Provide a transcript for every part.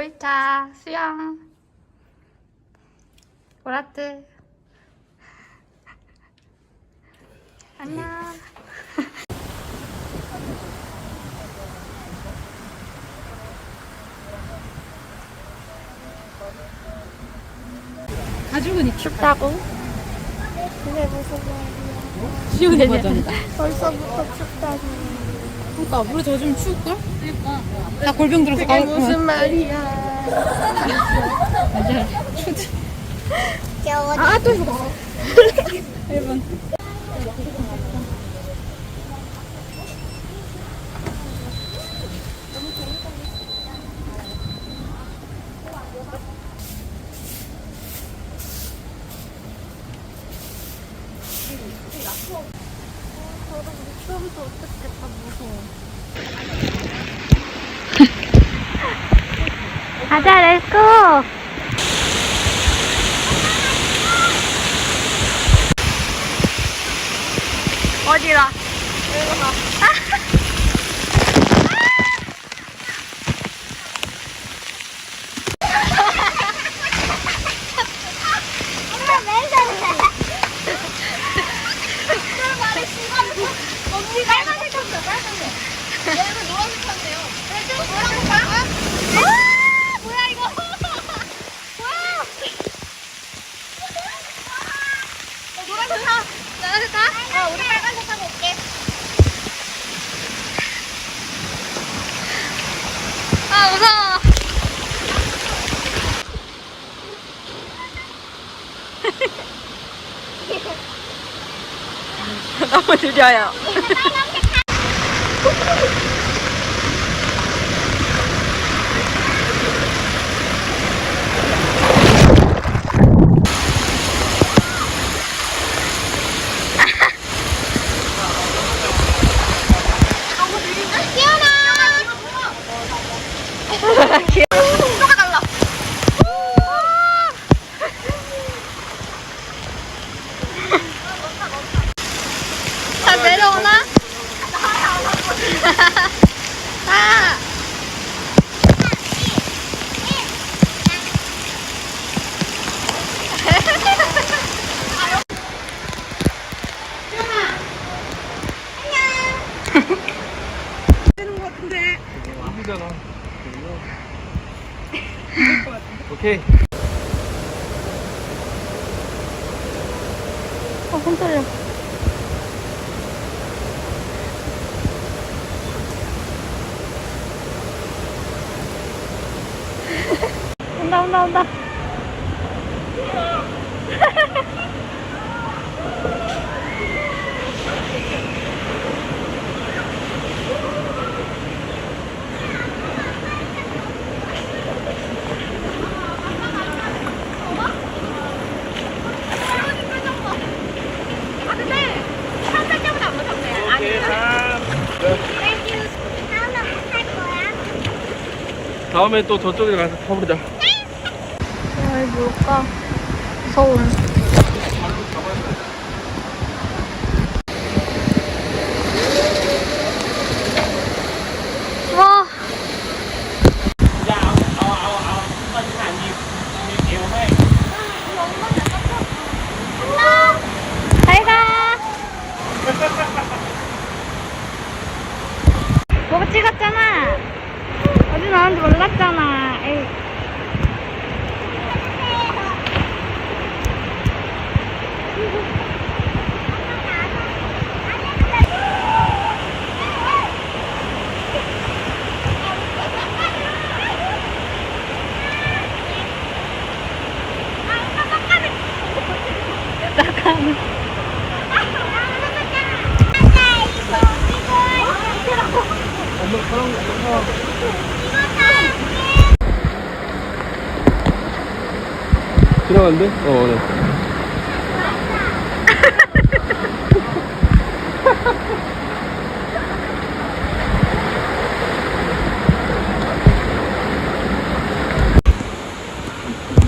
5일차 수영 보라트 안녕 가죽은 춥다고? 그게 무슨 말이야? 시원해 버전이다. 벌써부터 춥다니. 그러니까 우리 저좀 추울걸? 그러니까 나 골병 들어서 그게 무슨 말이야? 맞아. 추지. 겨워. 아 또 죽었어. 1분. 저도 우리 추우면서 어떻겠다 무서워. 가자 렛츠고 어디가? 엄마 왜 저래? 그 말이 심하고 언니 빨간색 쳤어 빨간색. 얘는 노란색 쳤네요. 왜 좀 뭐라고 봐? 아 뭐야 이거? 뭐야? 타. 노란색 타? 어 우리 빨간색 타고 올게. 아 무서워 너무 느려요 ¿Qué? 어, 손 떨려. 온 다음에 또 저쪽에 가서 타보자. 아, 뭘까? 서울. 와. 잘 가. 뭐가 찍었잖아. 어디 나왔는지 몰랐잖아. 에이. 잠깐만. 엄마 사람 타. 지나간대? 어, 네.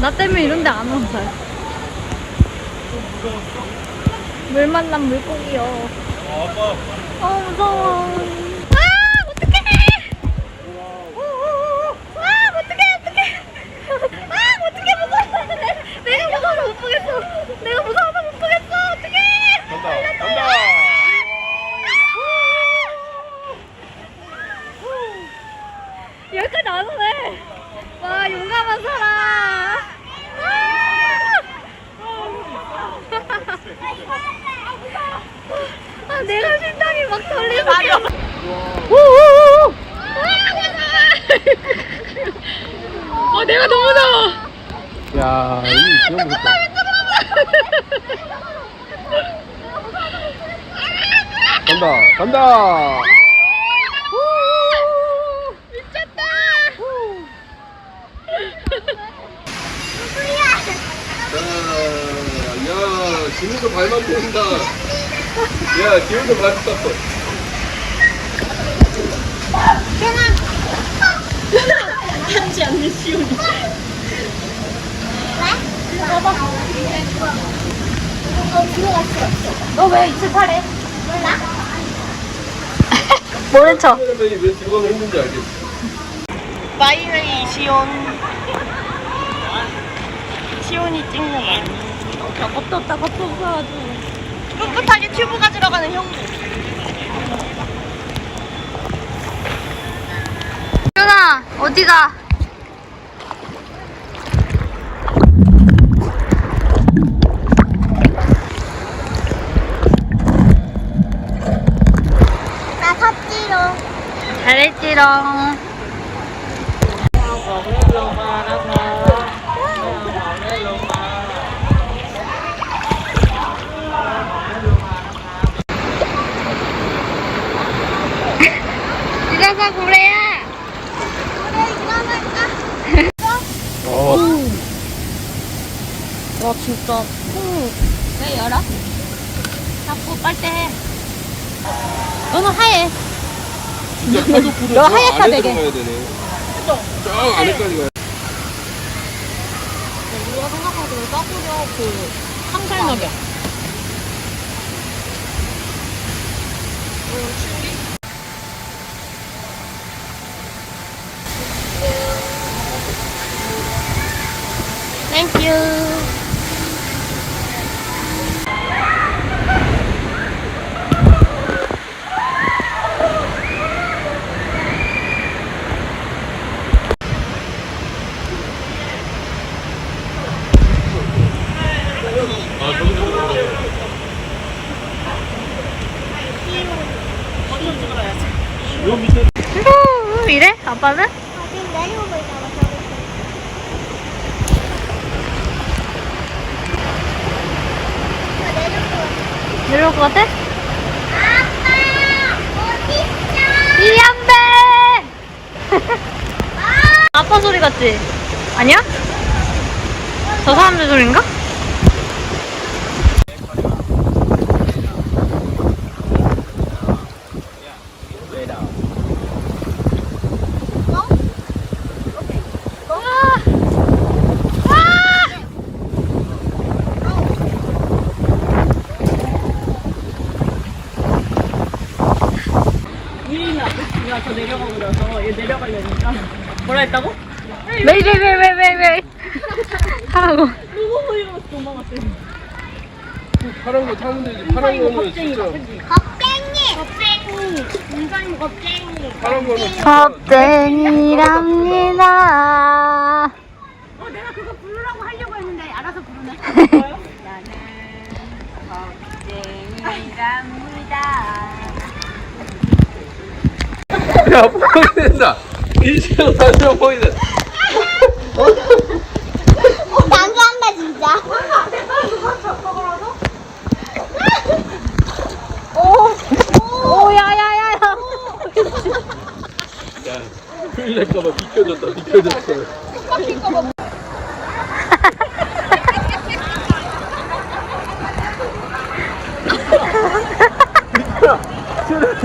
나 때문에 이런 데 안 온다. 물 만난 물고기요. 어, 무서워. 내가 무서워서 못 보겠어. 어떡해. 간다. 간다. 여기까지 안 오네. 와, 용감한 사람. 아, 아 내가 심장이 막 떨리고. 아, 내가 너무 나와. 야, 이 기억 못다 간다, 간다. 미쳤다. 야, 야, 지금도 발만 보인다. 야, 지금도 발 떴어. 너 왜 이틀 타래? 모른 척. 카메라맨이 왜 들어가면 힘든지 알겠어. 마이웨이 시온. 시온이 찍는 거. 겁도 없다, 겁도 없어가지고. 꿋꿋하게 튜브 가지러 가는 형부. 윤아, 어디가? 나 샀지롱. 잘했지롱. 그래야. 어, 와, 진짜. 왜 열어? 자꾸 빨대. 너는 하얘. 진짜 파도풀은 너저 하얗다, 안에 되게. 들어가야 되네. 저 안에까지 가야 우리가 생각하기로 싸구려 그 상살나게. 땡큐. 후, 이래? 아빠는? 지금 내려오고 있잖아, 저기. 내려올 것 같아? 아빠! 어딨어? 이안배! 아빠 소리 같지? 아니야? 저 사람들 소리인가? 와! 와! 유인이 아저씨가 저 내려가고 나서 얘 내려가려니까. 뭐라 했다고? 왜, 왜, 왜, 왜, 왜, 왜. 하라고. 누구 보이고 도망갔대. 파란 거 타면 되지. 파란 거는 진짜. 겁쟁이! 겁쟁이! 인간이 겁쟁이! 파란 거는 겁쟁이랍니다. 어, 내가 그거 부르라고 하려고 했는데 알아서 부르네. 야, 보인다. 이시영 사진 보이네. 난감한다, 진짜. 오, 야, 야, 야, 야. 야, 큰일 날까봐 비켜줬다, 비켜줬어. 비켰다. 보트야,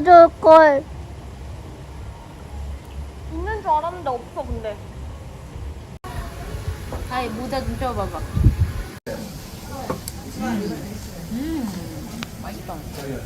가져올 걸. 있는 줄 알았는데 없어 근데 아이 모자 좀 쪄봐봐. 동물.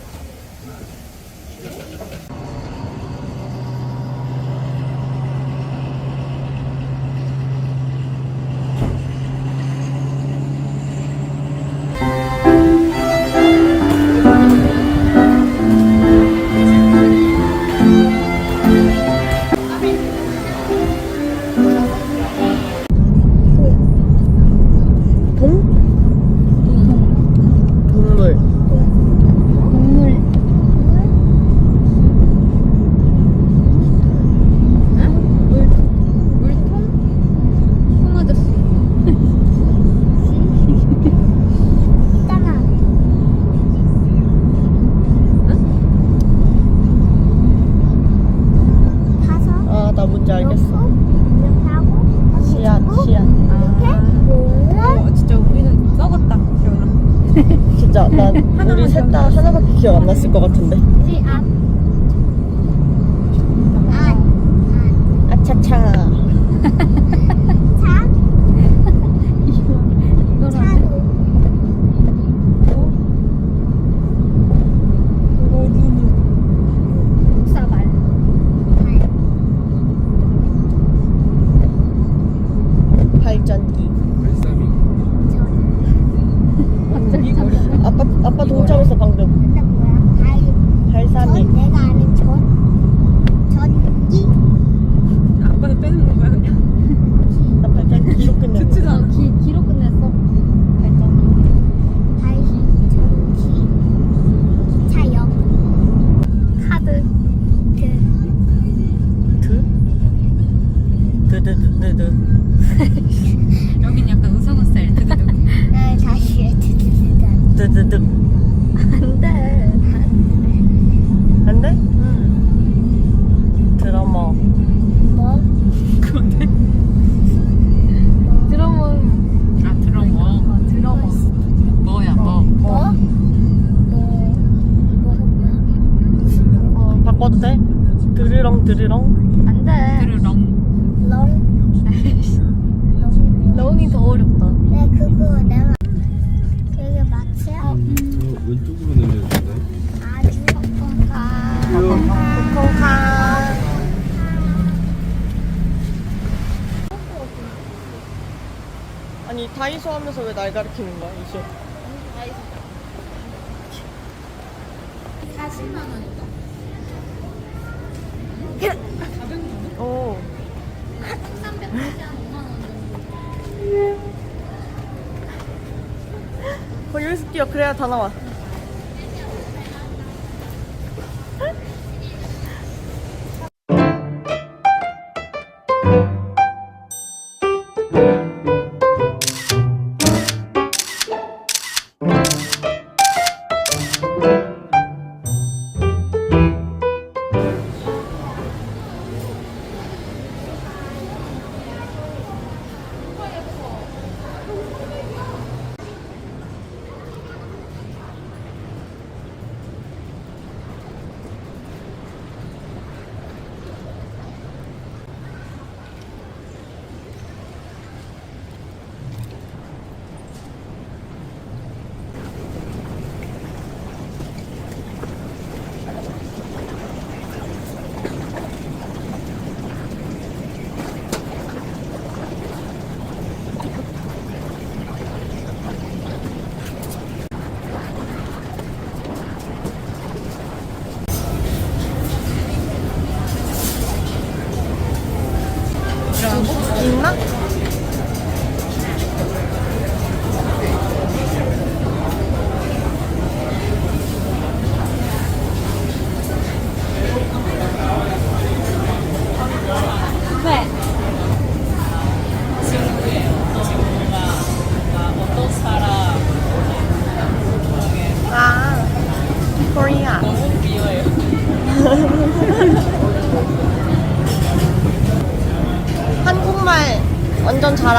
하나밖에 기억 안 났을 것 같은데. 앞. 안. 아차차. 차. 차도. 사발. 발전기. 발사믹. 아빠, 아빠 동참했어, 방금. 근데 뭐야? 발. 발사믹. 전 내가 아는 전. 전기. 아빠는 빼는 건가요 그냥? 나 발전기 기록 끝냈네. 듣지도 않아. 기, 기로 끝냈어. 발전기. 발전기. 기차역. 카드. 그. 드? 드드드드드. 여긴 약간 의성어 스타일. 드드드. 네, 다시 해. 드드득. 안 돼. 안 돼? 드러머. 뭐? 그건데? 드럼은 아 드러머. 드러머. 뭐야 뭐. 뭐? 뭐? 어, 바꿔도 돼? 드르렁, 드르렁. 안 돼. 드르렁. 렁. 렁이 더 어렵다. 네, 그거 내가 그게 마치 어, 왼쪽으로 내려야 되나요? 아주 건강. 콩콩카. 아니, 다이소 하면서 왜 날 가리키는 거야, 이제? 40만 원이다. 오. 뛰어. 그래야 다 나와.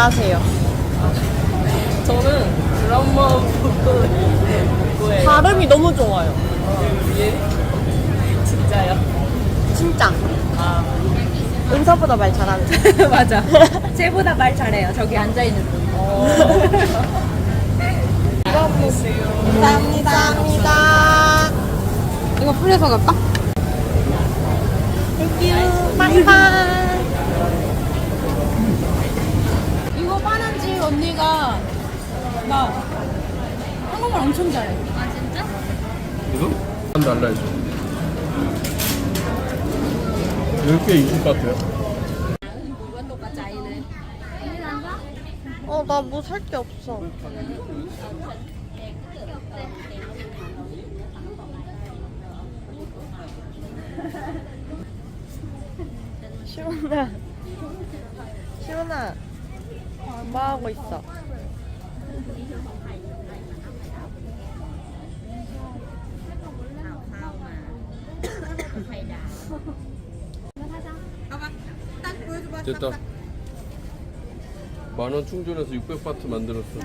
하세요. 저는 드라마 보고. 발음이 너무 좋아요. 진짜요? 진짜. 아 은서보다 말 잘하는. 맞아. 쟤보다 말 잘해요. 저기 앉아 있는 분. 감사합니다. 감사합니다. 이거 풀려서 갈까? 땡큐. 바이바이. 언니가 나 한국말 엄청 잘해. 이거? 한 달라 해줘. 10개 20바트야. 어, 나 뭐 살 게 없어. 시원아. 시원아. 뭐 하고 있어? 됐다. 만 원 충전해서 600바트 만들었어.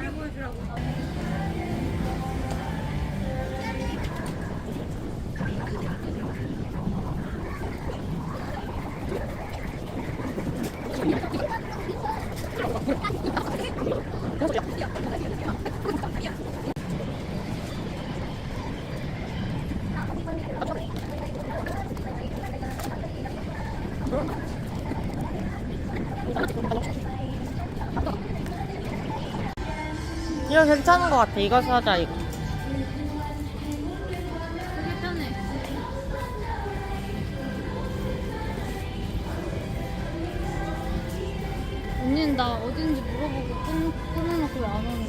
이거 괜찮은 것 같아. 이거 사자, 이거. 언니는 나 어딘지 물어보고 끊, 끊어놓고 왜안 오는